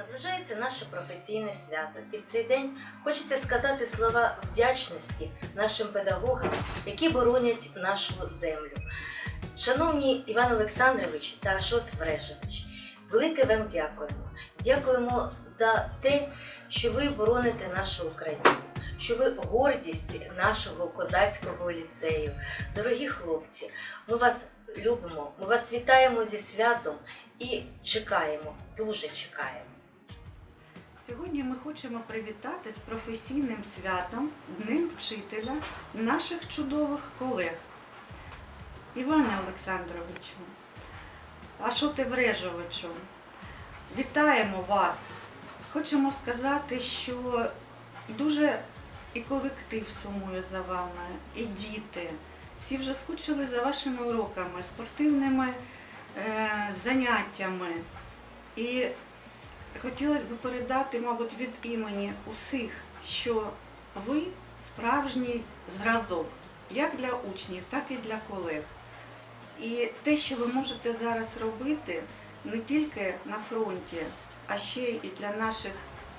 Наближається наше професійне свято, і в цей день хочеться сказати слова вдячності нашим педагогам, які боронять нашу землю. Шановні Іван Олександрович та Ашот Врежевич, велике вам дякуємо. Дякуємо за те, що ви бороните нашу Україну, що ви гордість нашого козацького ліцею. Дорогі хлопці, ми вас любимо, ми вас вітаємо зі святом і чекаємо, дуже чекаємо. Сьогодні ми хочемо привітати з професійним святом Днем вчителя наших чудових колег. Іване Олександровичу, Ашоте Врежовичу, вітаємо вас! Хочемо сказати, що дуже і колектив сумує за вами, і діти. Всі вже скучили за вашими уроками, спортивними е, заняттями. І хотілося б передати, мабуть, від імені усіх, що ви справжній зразок, як для учнів, так і для колег. І те, що ви можете зараз робити не тільки на фронті, а ще і для наших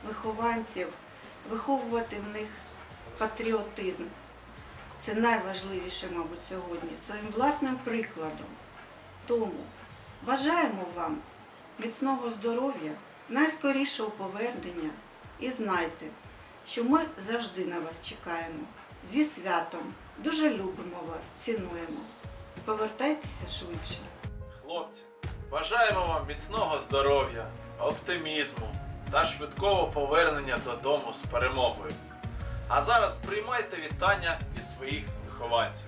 вихованців, виховувати в них патріотизм. Це найважливіше, мабуть, сьогодні, своїм власним прикладом. Тому бажаємо вам міцного здоров'я, найскорішого повернення і знайте, що ми завжди на вас чекаємо. Зі святом дуже любимо вас, цінуємо. Повертайтеся швидше. Хлопці, бажаємо вам міцного здоров'я, оптимізму та швидкого повернення додому з перемогою. А зараз приймайте вітання від своїх вихованців.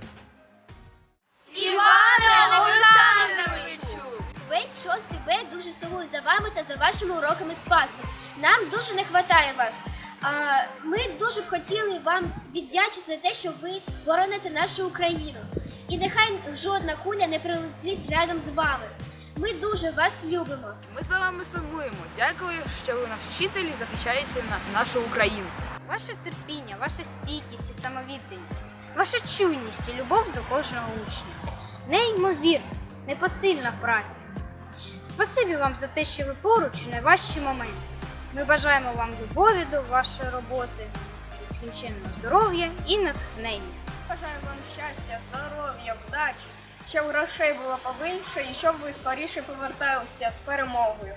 Іване Олександровичу! Весь 6 Б дуже сумує за вами та за вашими уроками спасу. Нам дуже не вистачає вас. А, ми дуже б хотіли вам віддячити за те, що ви бороните нашу Україну. І нехай жодна куля не прилетить рядом з вами. Ми дуже вас любимо. Ми за вами сумуємо. Дякую, що ви наші вчителі захищаєте на нашу Україну. Ваше терпіння, ваша стійкість і самовідданість, ваша чуйність і любов до кожного учня. Неймовірна, непосильна праця. Спасибі вам за те, що ви поруч у найважчі моменти. Ми бажаємо вам любові до вашої роботи, нескінченного здоров'я і натхнення. Бажаю вам щастя, здоров'я, вдачі, щоб грошей було побільше і щоб ви скоріше поверталися з перемогою.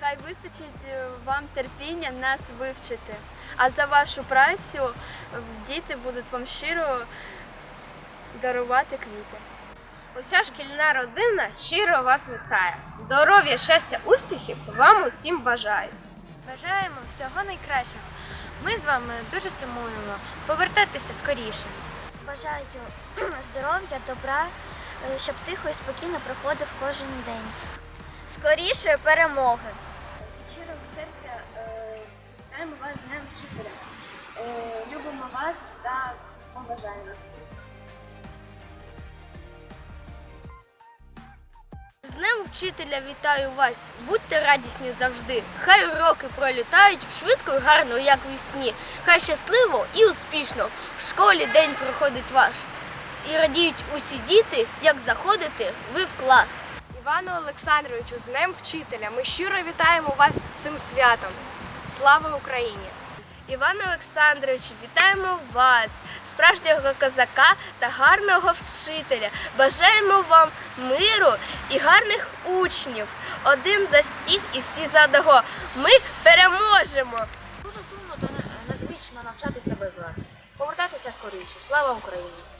Хай вистачить е, вам терпіння нас вивчити. А за вашу працю е, діти будуть вам щиро дарувати квіти. Уся шкільна родина щиро вас вітає. Здоров'я, щастя, успіхів вам усім бажають. Бажаємо всього найкращого. Ми з вами дуже сумуємо. Повертайтеся скоріше. Бажаю здоров'я, добра, е, щоб тихо і спокійно проходив кожен день. Скоріше перемоги. Від щирого серця е, вітаємо вас з Днем вчителя. Е, любимо вас та побажаємо. З Днем вчителя вітаю вас. Будьте радісні завжди. Хай уроки пролітають швидко і гарно, як у сні. Хай щасливо і успішно в школі день проходить ваш. І радіють усі діти, як заходите ви в клас. Івану Олександровичу, з Днем вчителя. Ми щиро вітаємо вас цим святом. Слава Україні! Іван Олександрович, вітаємо вас, справжнього козака та гарного вчителя. Бажаємо вам миру і гарних учнів. Один за всіх і всі за одного. Ми переможемо! Дуже сумно та незвично навчатися без вас. Повертайтеся скоріше. Слава Україні!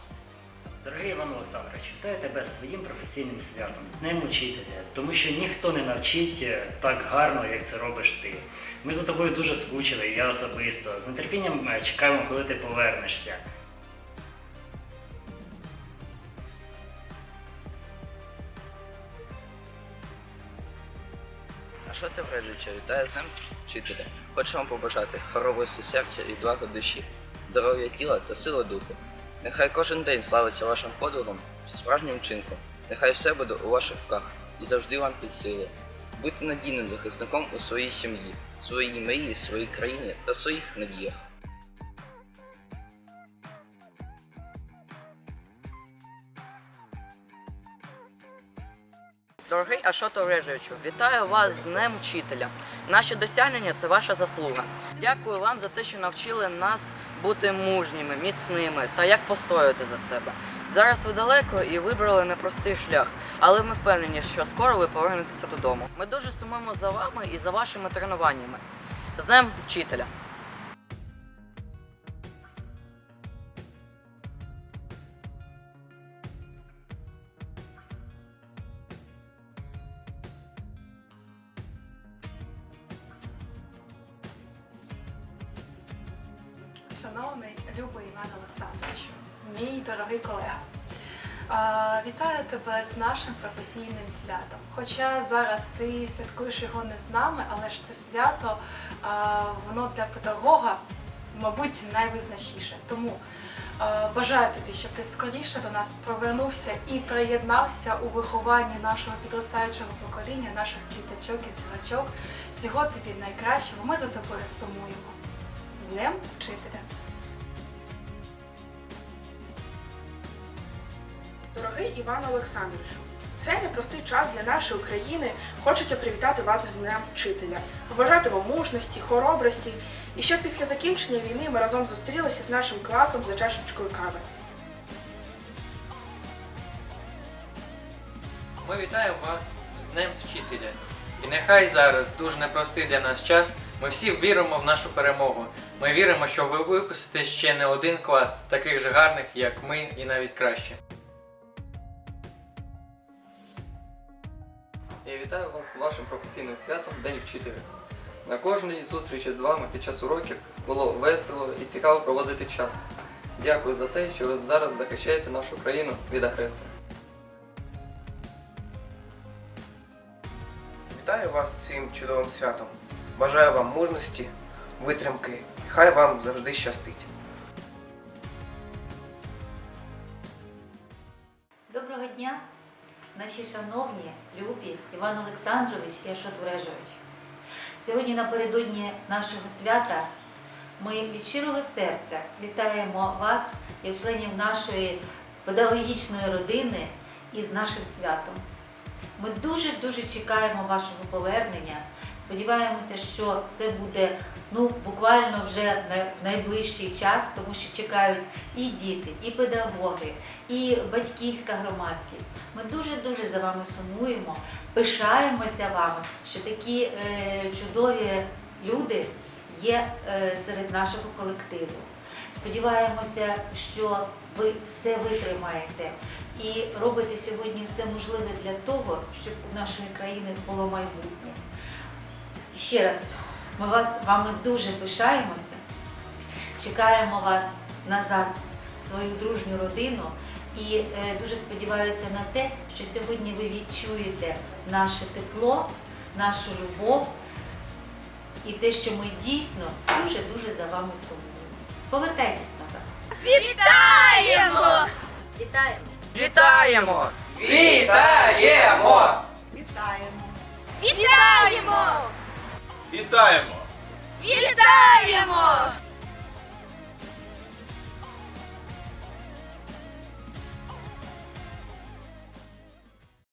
Дорогий Іван Олександрович, вітаю тебе з твоїм професійним святом, з Днем Учителя, тому що ніхто не навчить е, так гарно, як це робиш ти. Ми за тобою дуже скучили, я особисто. З нетерпінням е, чекаємо, коли ти повернешся. А що ти врежуче? Вітаю з ним вчителя. Хочу вам побажати хоробрості серця і відваги душі, здоров'я тіла та сили духу. Нехай кожен день славиться вашим подвигом чи справжнім вчинком. Нехай все буде у ваших руках і завжди вам під сили. Будьте надійним захисником у своїй сім'ї, своїй мрії, своїй країні та своїх надіях. Дорогий Ашот Орежевичу, вітаю вас з Днем Вчителя. Наші досягнення це ваша заслуга. Дякую вам за те, що навчили нас бути мужніми, міцними та як постояти за себе. Зараз ви далеко і вибрали непростий шлях, але ми впевнені, що скоро ви повернетеся додому. Ми дуже сумуємо за вами і за вашими тренуваннями. З Днем Вчителя! Шановний любий Іван Олександрович, мій дорогий колега. Вітаю тебе з нашим професійним святом. Хоча зараз ти святкуєш його не з нами, але ж це свято, воно для педагога, мабуть, найвизначніше. Тому бажаю тобі, щоб ти скоріше до нас повернувся і приєднався у вихованні нашого підростаючого покоління, наших діточок і зірочок. Всього тобі найкращого. Ми за тобою сумуємо. З Днем Вчителя! Дорогий Іван Олександровичу, цей непростий час для нашої України хочеться привітати вас Днем Вчителя, побажати вам мужності, хоробрості і щоб після закінчення війни ми разом зустрілися з нашим класом за чашечкою кави. Ми вітаємо вас з Днем Вчителя. І нехай зараз дуже непростий для нас час. Ми всі віримо в нашу перемогу. Ми віримо, що ви випустите ще не один клас, таких же гарних, як ми, і навіть краще. Вітаю вас з вашим професійним святом День вчителя. На кожній зустрічі з вами під час уроків було весело і цікаво проводити час. Дякую за те, що ви зараз захищаєте нашу країну від агресора. Вітаю вас з цим чудовим святом. Бажаю вам мужності, витримки хай вам завжди щастить. Доброго дня, наші шановні, любі Іван Олександрович і Ашот Врежович. Сьогодні напередодні нашого свята ми від щирого серця вітаємо вас, як членів нашої педагогічної родини із нашим святом. Ми дуже-дуже чекаємо вашого повернення. Сподіваємося, що це буде ну, буквально вже в найближчий час, тому що чекають і діти, і педагоги, і батьківська громадськість. Ми дуже-дуже за вами сумуємо, пишаємося вами, що такі е, чудові люди є е, серед нашого колективу. Сподіваємося, що ви все витримаєте і робите сьогодні все можливе для того, щоб у нашої країни було майбутнє. Ще раз, ми вас вами дуже пишаємося, чекаємо вас назад в свою дружню родину і е, дуже сподіваюся на те, що сьогодні ви відчуєте наше тепло, нашу любов і те, що ми дійсно дуже-дуже за вами сумуємо. Повертайтесь назад. Вітаємо! Вітаємо! Вітаємо! Вітаємо! Вітаємо! Вітаємо! Вітаємо! Вітаємо!